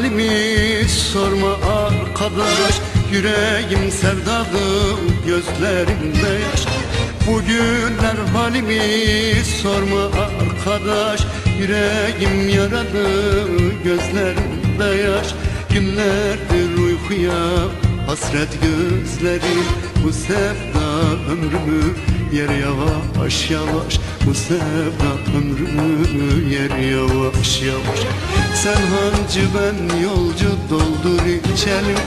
halimi sorma arkadaş. Yüreğim sevdalı gözlerimde yaş Bugünler halimi sorma arkadaş. Yüreğim yaralı gözlerimde yaş Günlerdir uykuya hasret gözlerim. Bu sevda ömrümü yer yavaş yavaş. Bu sevda ömrümü yer yavaş yavaş Sen hancı ben yolcu doldur içelim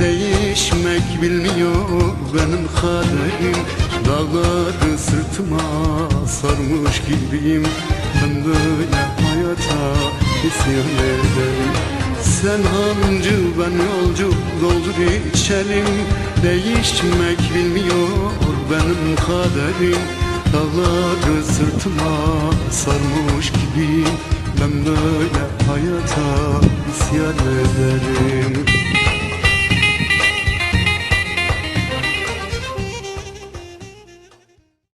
Değişmek bilmiyor benim kaderim. Dağları sırtıma sarmış gibiyim. Ben böyle hayata isyan ederim. Sen hancı ben yolcu doldur içelim Değişmek bilmiyor benim kaderim. Dağları sırtıma sarmış gibiyim Ben böyle hayata isyan ederim